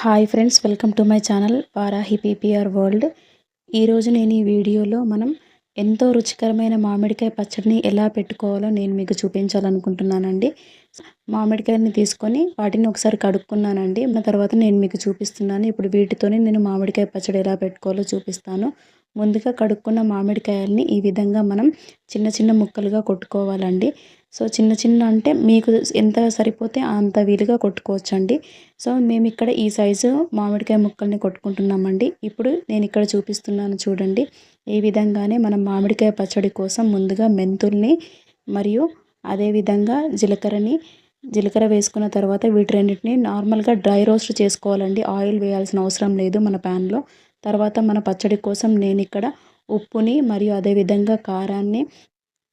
Hi friends welcome to my channel Varahi PPR world. ఈరోజు నేను ఈ వీడియోలో మనం ఎంతో రుచికరమైన మామిడికాయ పచ్చడిని ఎలా పెట్టుకోవాలో నేను మీకు చూపించాలనుకుంటున్నానండి. మామిడికాయని తీసుకొని వాటిని ఒకసారి కడుక్కున్నానండి. తర్వాత నేను మీకు చూపిస్తున్నాను. ఇప్పుడు వీటితోనే నేను మామిడికాయ పచ్చడి ఎలా పెట్టుకోవాలో చూపిస్తాను. ముందుగా కడుక్కున్న మామిడికాయల్ని ఈ విధంగా మనం చిన్న చిన్న ముక్కలుగా కొట్టుకోవాలండి. సో చిన్న చిన్న అంటే మీకు ఎంత సరిపోతే అంత వీలుగా కొట్టుకోవచ్చండి. సో మేము ఇక్కడ ఈ సైజు మామిడికాయ ముక్కల్ని కొట్టుకుంటున్నామండి. ఇప్పుడు నేను ఇక్కడ చూపిస్తున్నాను చూడండి. ఈ విధంగానే మనం మామిడికాయ పచ్చడి కోసం ముందుగా మెంతుల్ని మరియు అదేవిధంగా జీలకర్రని జీలకర్ర వేసుకున్న తర్వాత వీటి రెండింటిని నార్మల్గా డ్రై రోస్ట్ చేసుకోవాలండి. ఆయిల్ వేయాల్సిన అవసరం లేదు మన ప్యాన్లో. తర్వాత మన పచ్చడి కోసం నేను ఇక్కడ ఉప్పుని మరియు అదేవిధంగా కారాన్ని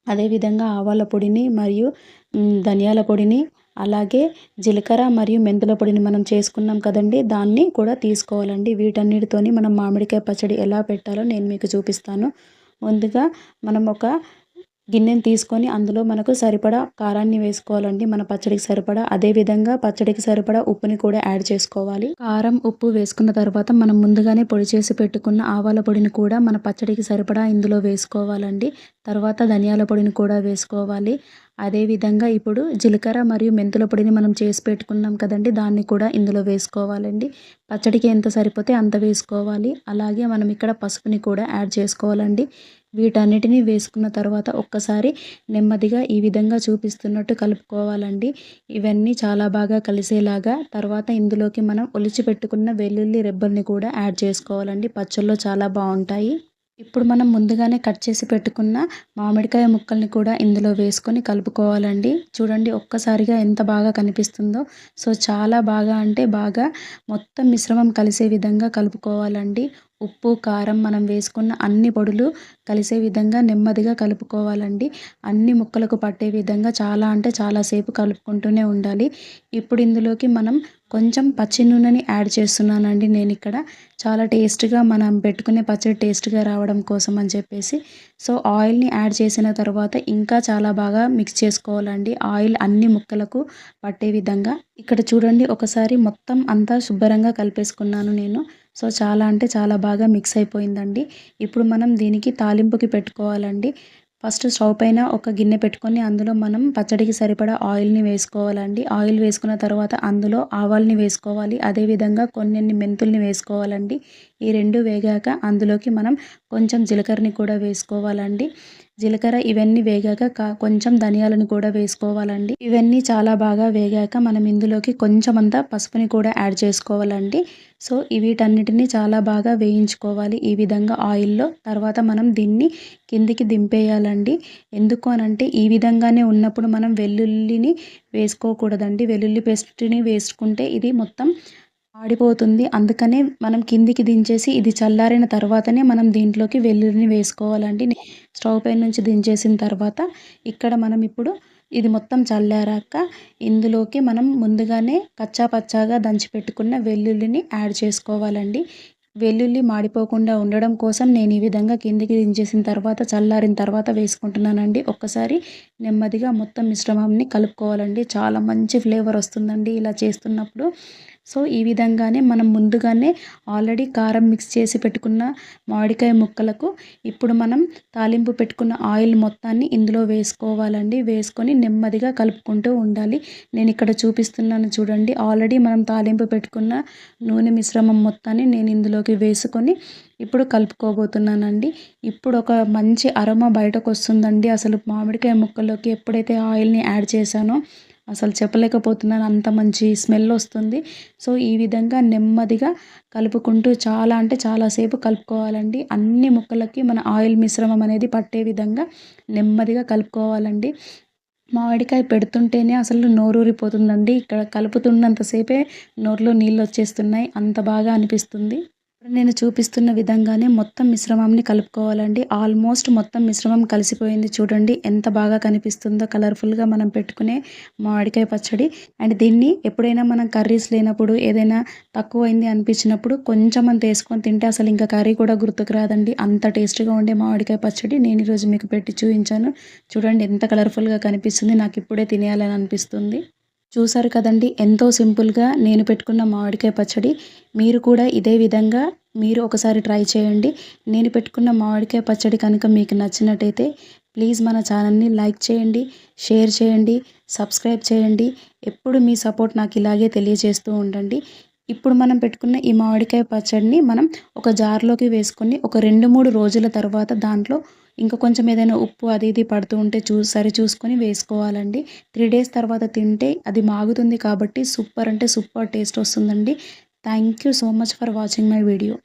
అదేవిధంగా ఆవాల పొడిని మరియు ధనియాల పొడిని అలాగే జీలకర్ర మరియు మెంతుల పొడిని మనం చేసుకున్నాం కదండి. దాన్ని కూడా తీసుకోవాలండి. వీటన్నిటితోని మనం మామిడికాయ పచ్చడి ఎలా పెట్టాలో నేను మీకు చూపిస్తాను. ముందుగా మనం ఒక గిన్నెని తీసుకొని అందులో మనకు సరిపడా కారాన్ని వేసుకోవాలండి. మన పచ్చడికి సరిపడా అదేవిధంగా పచ్చడికి సరిపడా ఉప్పుని కూడా యాడ్ చేసుకోవాలి. కారం ఉప్పు వేసుకున్న తర్వాత మనం ముందుగానే పొడి చేసి పెట్టుకున్న ఆవాల పొడిని కూడా మన పచ్చడికి సరిపడా ఇందులో వేసుకోవాలండి. తర్వాత ధనియాల పొడిని కూడా వేసుకోవాలి. అదేవిధంగా ఇప్పుడు జీలకర్ర మరియు మెంతుల పొడిని మనం చేసి పెట్టుకున్నాం కదండి దాన్ని కూడా ఇందులో వేసుకోవాలండి. పచ్చడికి ఎంత సరిపోతే అంత వేసుకోవాలి. అలాగే మనం ఇక్కడ పసుపుని కూడా యాడ్ చేసుకోవాలండి. వీటన్నిటిని వేసుకున్న తర్వాత ఒక్కసారి నెమ్మదిగా ఈ విధంగా చూపిస్తున్నట్టు కలుపుకోవాలండి. ఇవన్నీ చాలా బాగా కలిసేలాగా తర్వాత ఇందులోకి మనం ఒలిచి పెట్టుకున్న వెల్లుల్లి రెబ్బల్ని కూడా యాడ్ చేసుకోవాలండి. పచ్చళ్ళు చాలా బాగుంటాయి. ఇప్పుడు మనం ముందుగానే కట్ చేసి పెట్టుకున్న మామిడికాయ ముక్కల్ని కూడా ఇందులో వేసుకొని కలుపుకోవాలండి. చూడండి ఒక్కసారిగా ఎంత బాగా కనిపిస్తుందో. సో చాలా బాగా అంటే బాగా మొత్తం మిశ్రమం కలిసే విధంగా కలుపుకోవాలండి. ఉప్పు కారం మనం వేసుకున్న అన్ని పొడులు కలిసే విధంగా నెమ్మదిగా కలుపుకోవాలండి. అన్ని ముక్కలకు పట్టే విధంగా చాలా అంటే చాలాసేపు కలుపుకుంటూనే ఉండాలి. ఇప్పుడు ఇందులోకి మనం కొంచెం పచ్చి నూనెని యాడ్ చేస్తున్నానండి నేను ఇక్కడ. చాలా టేస్ట్గా మనం పెట్టుకునే పచ్చడి టేస్ట్గా రావడం కోసం అని చెప్పేసి. సో ఆయిల్ని యాడ్ చేసిన తర్వాత ఇంకా చాలా బాగా మిక్స్ చేసుకోవాలండి. ఆయిల్ అన్ని ముక్కలకు పట్టే విధంగా. ఇక్కడ చూడండి ఒకసారి మొత్తం అంతా శుభ్రంగా కలిపేసుకున్నాను నేను. సో చాలా అంటే చాలా బాగా మిక్స్ అయిపోయిందండి. ఇప్పుడు మనం దీనికి తాలింపుకి పెట్టుకోవాలండి. ఫస్ట్ స్టవ్ పైన ఒక గిన్నె పెట్టుకొని అందులో మనం పచ్చడికి సరిపడా ఆయిల్ని వేసుకోవాలండి. ఆయిల్ వేసుకున్న తర్వాత అందులో ఆవాల్ని వేసుకోవాలి. అదేవిధంగా కొన్ని మెంతుల్ని వేసుకోవాలండి. ఈ రెండు వేగాక అందులోకి మనం కొంచెం జీలకర్రని కూడా వేసుకోవాలండి. జీలకర్ర ఇవన్నీ వేగాక కొంచెం ధనియాలను కూడా వేసుకోవాలండి. ఇవన్నీ చాలా బాగా వేగాక మనం ఇందులోకి కొంచెం అంతా పసుపుని కూడా యాడ్ చేసుకోవాలండి. సో వీటన్నిటిని చాలా బాగా వేయించుకోవాలి. ఈ విధంగా ఆయిల్లో తర్వాత మనం దీన్ని కిందికి దింపేయాలండి. ఎందుకు అనంటే ఈ విధంగానే ఉన్నప్పుడు మనం వెల్లుల్లిని వేసుకోకూడదండి. వెల్లుల్లి పేస్ట్ని వేసుకుంటే ఇది మొత్తం ఆడిపోతుంది అందుకనే మనం కిందికి దించేసి ఇది చల్లారిన తర్వాతనే మనం దీంట్లోకి వెల్లుల్లిని వేసుకోవాలండి. స్టవ్ పై నుంచి దించేసిన తర్వాత ఇక్కడ మనం ఇప్పుడు ఇది మొత్తం చల్లారాక ఇందులోకి మనం ముందుగానే కచ్చా పచ్చాగా దంచి పెట్టుకున్న వెల్లుల్లిని యాడ్ చేసుకోవాలండి. వెల్లుల్లి మాడిపోకుండా ఉండడం కోసం నేను ఈ విధంగా కిందికి దించేసిన తర్వాత చల్లారిన తర్వాత వేసుకుంటున్నానండి. ఒక్కసారి నెమ్మదిగా మొత్తం మిశ్రమాన్ని కలుపుకోవాలండి. చాలా మంచి ఫ్లేవర్ వస్తుందండి ఇలా చేస్తున్నప్పుడు. సో ఈ విధంగానే మనం ముందుగానే ఆల్రెడీ కారం మిక్స్ చేసి పెట్టుకున్న మామిడికాయ ముక్కలకు ఇప్పుడు మనం తాలింపు పెట్టుకున్న ఆయిల్ మొత్తాన్ని ఇందులో వేసుకోవాలండి. వేసుకొని నెమ్మదిగా కలుపుకుంటూ ఉండాలి. నేను ఇక్కడ చూపిస్తున్నాను చూడండి. ఆల్రెడీ మనం తాలింపు పెట్టుకున్న నూనె మిశ్రమం మొత్తాన్ని నేను ఇందులోకి వేసుకొని ఇప్పుడు కలుపుకోబోతున్నానండి. ఇప్పుడు ఒక మంచి అరమ బయటకు వస్తుందండి అసలు మామిడికాయ ముక్కల్లోకి ఎప్పుడైతే ఆయిల్ని యాడ్ చేశానో అసలు చెప్పలేకపోతున్నాను. అంత మంచి స్మెల్ వస్తుంది. సో ఈ విధంగా నెమ్మదిగా కలుపుకుంటూ చాలా అంటే చాలాసేపు కలుపుకోవాలండి. అన్ని ముక్కలకి మన ఆయిల్ మిశ్రమం అనేది పట్టే విధంగా నెమ్మదిగా కలుపుకోవాలండి. మామిడికాయ పెడుతుంటేనే అసలు నోరూరిపోతుందండి ఇక్కడ కలుపుతున్నంతసేపే నోరులో నీళ్ళు వచ్చేస్తున్నాయి. అంత బాగా అనిపిస్తుంది. నేను చూపిస్తున్న విధంగానే మొత్తం మిశ్రమాన్ని కలుపుకోవాలండి. ఆల్మోస్ట్ మొత్తం మిశ్రమం కలిసిపోయింది చూడండి. ఎంత బాగా కనిపిస్తుందో కలర్ఫుల్గా మనం పెట్టుకునే మామిడికాయ పచ్చడి. అండ్ దీన్ని ఎప్పుడైనా మనం కర్రీస్ లేనప్పుడు ఏదైనా తక్కువైంది అనిపించినప్పుడు కొంచెం అంత వేసుకొని తింటే అసలు ఇంకా కర్రీ కూడా గుర్తుకు రాదండి. అంత టేస్ట్గా ఉండే మామిడికాయ పచ్చడి నేను ఈరోజు మీకు పెట్టి చూపించాను. చూడండి ఎంత కలర్ఫుల్గా కనిపిస్తుంది. నాకు ఇప్పుడే తినేయాలని అనిపిస్తుంది. చూసారు కదండి ఎంతో సింపుల్గా నేను పెట్టుకున్న మామిడికాయ పచ్చడి. మీరు కూడా ఇదే విధంగా మీరు ఒకసారి ట్రై చేయండి. నేను పెట్టుకున్న మామిడికాయ పచ్చడి కనుక మీకు నచ్చినట్టయితే ప్లీజ్ మన ఛానల్ని లైక్ చేయండి షేర్ చేయండి సబ్స్క్రైబ్ చేయండి. ఎప్పుడు మీ సపోర్ట్ నాకు ఇలాగే తెలియజేస్తూ ఉండండి. ఇప్పుడు మనం పెట్టుకున్న ఈ మామిడికాయ పచ్చడిని మనం ఒక జార్లోకి వేసుకొని ఒక రెండు మూడు రోజుల తర్వాత దాంట్లో ఇంకా కొంచెం ఏదైనా ఉప్పు అది ఇది పడుతూ ఉంటే చూ సరి చూసుకొని వేసుకోవాలండి. త్రీ డేస్ తర్వాత తింటే అది మాగుతుంది కాబట్టి సూపర్ అంటే సూపర్ టేస్ట్ వస్తుందండి. Thank you so much for watching my video.